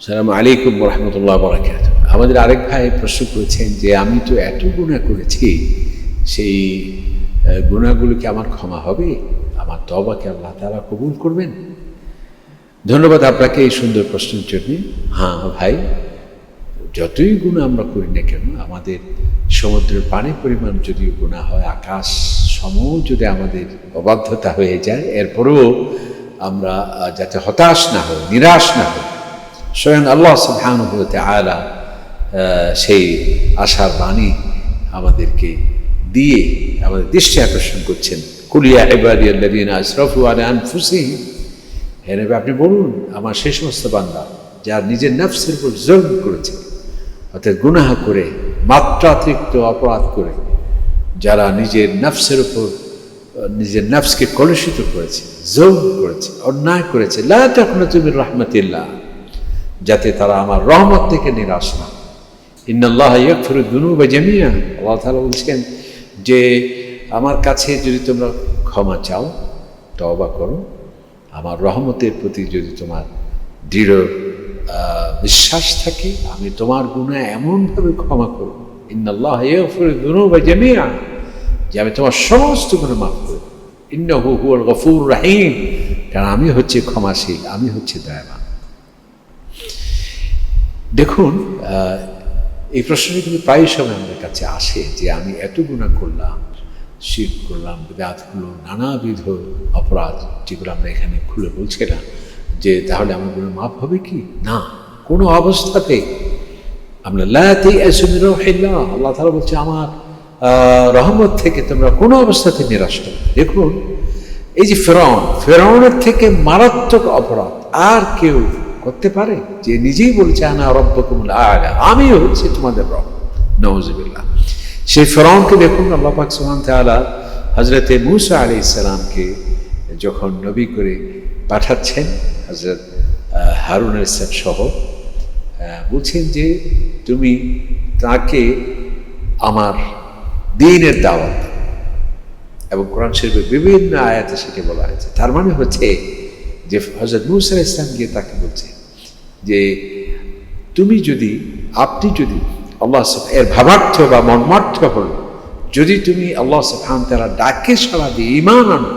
সালাম আলাইকুম রহমতুল্লাহ বরাকাত আমাদের আরেক ভাই প্রশ্ন করেছেন যে আমি তো এত গুণা করেছি সেই আহ, গুণাগুলো কি আমার ক্ষমা হবে? আমার তবাকে আল্লাহ তারা কবুল করবেন? ধন্যবাদ আপনাকে এই সুন্দর প্রশ্নের জন্য। হ্যাঁ ভাই যতই গুণা আমরা করি না কেন আমাদের সমুদ্রের পানির পরিমাণ যদি গুণা হয় আকাশ সম যদি আমাদের অবাধ্যতা হয়ে যায় এরপরেও আমরা যাতে হতাশ না হই নিরাশ না হই স্বয়ং আল্লাহ সুবহানাহু ওয়া তাআলা সেই আশার বাণী আমাদেরকে দিয়ে আমাদের দৃষ্টি আকর্ষণ করছেন। কুলিয়া ইবাদিয়াল্লাযীনা আসরাফু আলা আনফুসিহিম, হে নবী আপনি বলুন আমার সেই সমস্ত বান্দা যার নিজের নফসের উপর জলম করেছে, অর্থাৎ গুনাহ করে, মাত্রাতিরিক্ত অপরাধ করে, যারা নিজের নফসের উপর, নিজের নফসকে কলুষিত করেছে, জলম করেছে, অন্যায় করেছে। লা তখন তুমি রহমতিল্লাহ। যাতে তারা আমার রহমত থেকে নিরাশ না ইন্নাল্লাহ ইয়াকফিরু দুনুবা জামিয়া আল্লাহ তাআলা বলছেন যে, আমার কাছে যদি তোমরা ক্ষমা চাও, তওবা করো। আমার রহমতের প্রতি যদি তোমার দৃঢ় বিশ্বাস থাকে, আমি তোমার গুণা এমনভাবে ক্ষমা করব। ইন্নাল্লাহ ইয়াগফিরু দুনুবা জামিয়া যে আমি তোমার সমস্ত গুণা মাফ করব। ইন্নাহু হুয়াল গফুর রাহিম। কারণ আমি হচ্ছে ক্ষমাশীল, আমি হচ্ছে দয়াবান। দেখুন এই প্রশ্নটি কিন্তু প্রায় সময় আমাদের কাছে আসে যে আমি এত গুণা করলাম, শির করলাম, বিদাত হলো, নানাবিধ অপরাধ যেগুলো আমরা এখানে খুলে বলছি না যে তাহলে আমার গুণা মাপ হবে কি না, কোনো অবস্থাতে আমরা লাতেই আল্লাহ তালা বলছে, আমার রহমত থেকে তোমরা কোনো অবস্থাতে নিরাশ না। দেখুন, এই যে ফেরাউন, ফেরাউনের থেকে মারাত্মক অপরাধ, আর কেউ করতে পারে? যে নিজেই বলছে, আনা রব্বকুম আগা আমি হচ্ছে তোমাদের রব। নওয়াজবিল্লাহ সেই ফেরাউনকে দেখুন, আল্লাহ পাক সুবহান তাআলা হজরতে মুসা আলী ইসলামকে যখন নবী করে পাঠাচ্ছেন হজরত হারুন ইসলাম সহ বলছেন যে, তুমি তাকে আমার দিনের দাওয়াত এবং কোরআন শরীফের বিভিন্ন আয়াতে সেটি বলা হয়েছে। তার মানে হচ্ছে যে হজরত মুসা ইসলাম গিয়ে তাকে বলছে যে তুমি যদি, আপনি যদি আল্লাহ এর ভাবার্থ বা মর্মার্থ হল যদি তুমি আল্লাহ সুবহান তারা ডাকে সারা দিয়ে ইমান আনো,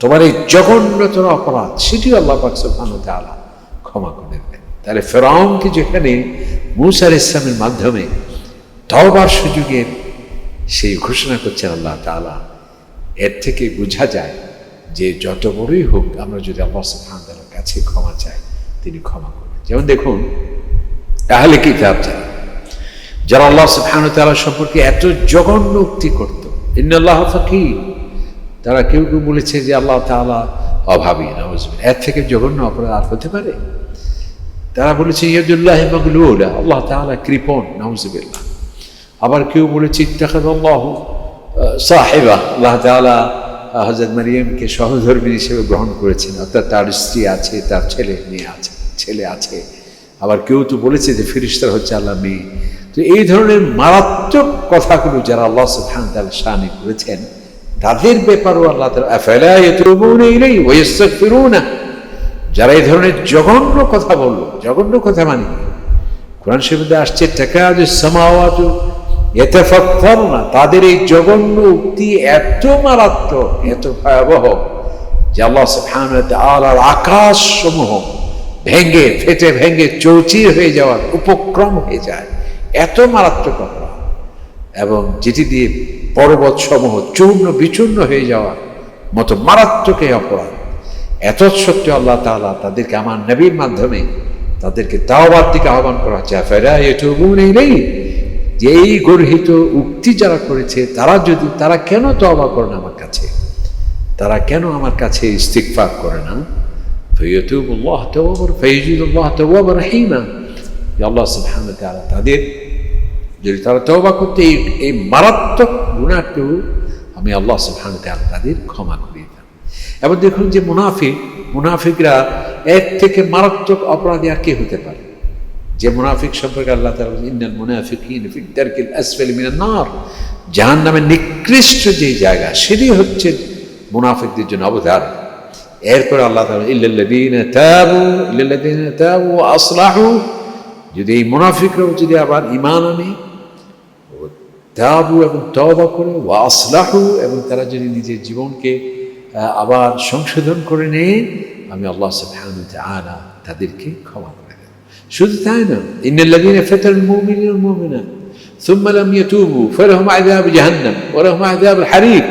তোমার এই জঘন্যতর অপরাধ, সেটিও আল্লাহ সুবহান তাআলা ক্ষমা করে দেবেন। তাহলে ফেরাউনকে যেখানে মুসার ইসলামের মাধ্যমে তওবার সুযোগের সেই ঘোষণা করছেন আল্লাহ তাআলা, এর থেকে বোঝা যায় যে যত বড়ই হোক, আমরা যদি আল্লাহ সুবহান তাআলার কাছে ক্ষমা চাই, তিনি ক্ষমা করবেন। যেমন দেখুন তাহলে কি কিতাব যারা যারা আল্লাহ তাআলা সম্পর্কে এত জঘন্য উক্তি করত, ইন্নাল্লাহ ফাকির, তারা কেউ কেউ বলেছে যে আল্লাহ তাআলা অভাবী নাউজুবিল্লাহ এর থেকে জঘন্য অপরাধ আর হতে পারে? তারা বলেছে, ইয়াদুল্লাহ মাগলুলা, আল্লাহ তাআলা কৃপণ নাউজুবিল্লাহ আবার কেউ বলেছে ইত্তাখাদাল্লাহ সাহেবা, আল্লাহ তাআলা হযরত মারিয়ামকে সহধর্মী হিসেবে গ্রহণ করেছেন, অর্থাৎ তার স্ত্রী আছে, তার ছেলে মেয়ে আছে। ছেলে আছে। আবার কেউ তো বলেছে যে ফিরিস্তার হচ্ছে আল্লাহ মেয়ে। তো এই ধরনের মারাত্মক কথাগুলো যারা আল্লাহ সুবহান তাআলা শানি করেছেন, তাদের ব্যাপারও আল্লাহ ইস্তাগফিরুনা যারা এই ধরনের জঘন্য কথা বলল, জঘন্য কথা মানে কোরআন শরীফে আসছে টাকাজ সামাওয়াত না তাদের এই জঘন্য উক্তি এত মারাত্মক, এত ভয়াবহ, যে আল্লাহ তাআলার আকাশ সমূহ ভেঙ্গে ফেটে ভেঙ্গে চৌচির হয়ে যাওয়ার উপক্রম হয়ে যায়। এত মারাত্মক অপরাধ। এবং যেটি দিয়ে পর্বত সমূহ চূর্ণ বিচূর্ণ হয়ে যাওয়ার মতো মারাত্মক এই অপরাধ। এত সত্ত্বেও আল্লাহ তাআলা তাদেরকে আমার নবীর মাধ্যমে তাদেরকে তাওবার দিকে আহ্বান করা হচ্ছে ফেরা এটুকু নেই নেই যে এই গর্হিত উক্তি যারা করেছে, তারা যদি, তারা কেন তওবা করে না আমার কাছে? তারা কেন আমার কাছে ইস্তিগফার করে না? ফৈয়তুবুল্লাহ তওয়াবর ফৈজিদুল্লাহ তওয়াবর রহিমা আল্লাহ সুবহানাহু ওয়া তাআলা তাদের যদি তারা তওবা করতে এই এই মারাত্মক গুণাকেও আমি আল্লাহ সুবহানাহু ওয়া তাআলা তাদের ক্ষমা করিয়ে দেন। এবং দেখুন যে মুনাফিক মুনাফিকরা এক থেকে মারাত্মক অপরাধী আর কে হতে পারে? যে মুনাফিক সম্পর্কে আল্লাহ তাআলা বলেন, ইন্নাল মুনাফিকিন ফি দারকিল আসফালি মিনান নার। জাহান্নামের নিকৃষ্ট যে জায়গা সেটি হচ্ছে মুনাফিকদের জন্য অবধারণ এরপর আল্লাহ তাআলা ইল্লাল্লাযীনা তাবু ইল্লাল্লাযীনা তাবু ওয়া আসলাহু যদি এই মুনাফিকরাও যদি আবার ঈমান আনে ও তাবু এবং তওবা করে ওয়া আসলাহু এবং তারা যদি নিজের জীবনকে আহ, আবার সংশোধন করে নেয় আমি আল্লাহ সুবহানাহু ওয়া তাআলা তাদেরকে ক্ষমা করে দেব শুধু তাই না ইন্নাল্লাযীনা ফাতাল মুমিনিনা ওয়াল মুমিনাত ثم لم يتوبوا فلهم عذاب جهنم ولهم عذاب الحريق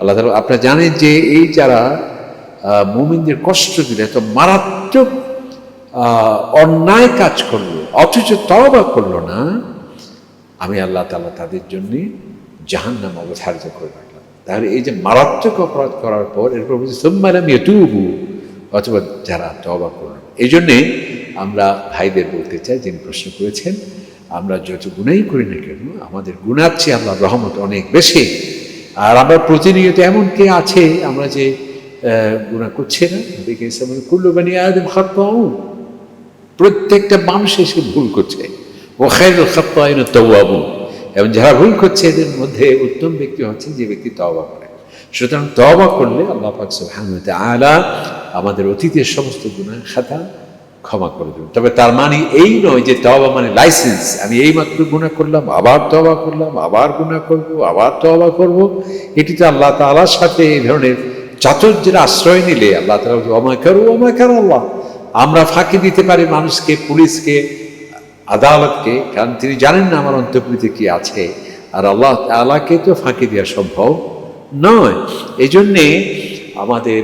আল্লাহ তাআলা আপনারা জানেন যে এই যারা আহ, মুমিনদের কষ্ট দিলে এত মারাত্মক অন্যায় কাজ করল, অথচ তওবা করল না, আমি আল্লাহ তাআলা তাদের জন্য জাহান্নাম অবধারিত করে রাখলাম। তাহলে এই যে মারাত্মক অপরাধ করার পর এরপর বলছি বলছে সোম্মালাম ইয়তুবু অথবা যারা তওবা করল এই জন্যে আমরা ভাইদের বলতে চাই, যিনি প্রশ্ন করেছেন, আমরা যত গুণাই করি না কেন, আমাদের গুণার চেয়ে আল্লাহ রহমত অনেক বেশি। আর আমরা প্রতিনিয়ত এমন কে আছে, আমরা যে গুণা করছে না দেখে কুল্লু বানি আদম খাত প্রত্যেকটা মানুষ এসে ভুল করছে। ও খাইরুল খাত্তাইন তওয়াবুন। এবং যারা ভুল করছে, এদের মধ্যে উত্তম ব্যক্তি হচ্ছে যে ব্যক্তি তওবা করে। সুতরাং তওবা করলে আল্লাহ পাক সুবহানাহু তাআলা আমাদের অতীতের সমস্ত গুনাহ খাতা ক্ষমা করে দেবেন। তবে তার মানে এই নয় যে তবা মানে লাইসেন্স। আমি এই মাত্র গুনাহ করলাম, আবার তওবা করলাম, আবার গুনাহ করব, আবার তওবা করব। এটি তো আল্লাহ তাআলার সাথে এই ধরনের চাতুর্যের আশ্রয় নিলে আল্লাহ তাআলা অমায় করু অমায় কর আল্লাহ? আমরা ফাঁকি দিতে পারি মানুষকে, পুলিশকে, আদালতকে, কারণ তিনি জানেন না আমার অন্তর্ভুক্তি কি আছে। আর আল্লাহ আল্লাহকে তো ফাঁকি দেওয়া সম্ভব নয়। এই জন্যে আমাদের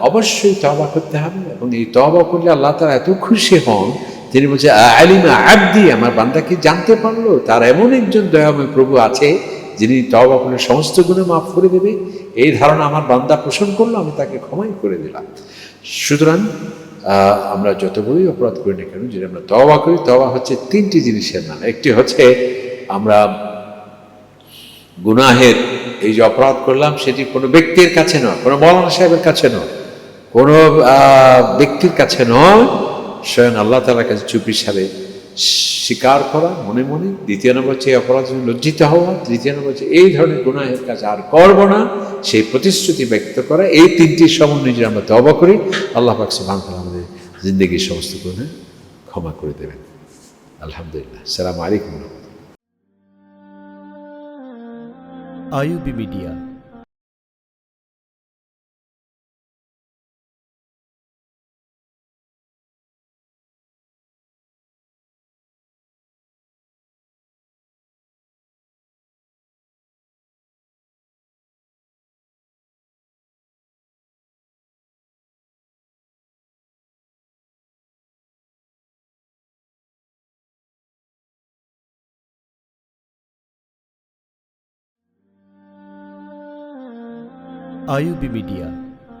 অবশ্যই তবা করতে হবে এবং এই তবা করলে আল্লাহ তারা এত খুশি হন। তিনি বলছে, আলিমা আব্দি, আমার বান্দা কি জানতে পারল? তার এমন একজন দয়াময় প্রভু আছে, যিনি তবা করলে সমস্ত গুণে মাফ করে দেবে। এই ধারণা আমার বান্দা পোষণ করল, আমি তাকে ক্ষমাই করে দিলাম। সুতরাং আমরা যত অপরাধ করি না কেন, যদি আমরা তওবা করি, তওবা হচ্ছে তিনটি জিনিসের নাম। একটি হচ্ছে, আমরা গুনাহের এই যে অপরাধ করলাম, সেটি কোনো ব্যক্তির কাছে নয়, কোনো মৌলানা সাহেবের কাছে নয়, কোনো ব্যক্তির কাছে নয়। স্বয়ং আল্লাহ তালার কাছে চুপি সারে স্বীকার করা, মনে মনে দ্বিতীয় নম্বর হচ্ছে অপরাধ লজ্জিত হওয়া তৃতীয় নম্বর হচ্ছে এই ধরনের গুনাহের কাজ আর করব না, সেই প্রতিশ্রুতি ব্যক্ত করা, এই তিনটি সমন্বয় যদি আমরা তবা করি, আল্লাহ পাক তাআলা আমাদের জিন্দগির সমস্ত গুণে ক্ষমা করে দেবেন। আলহামদুলিল্লাহ। সালাম আলাইকুম আইউবি মিডিয়া আইউবি মিডিয়া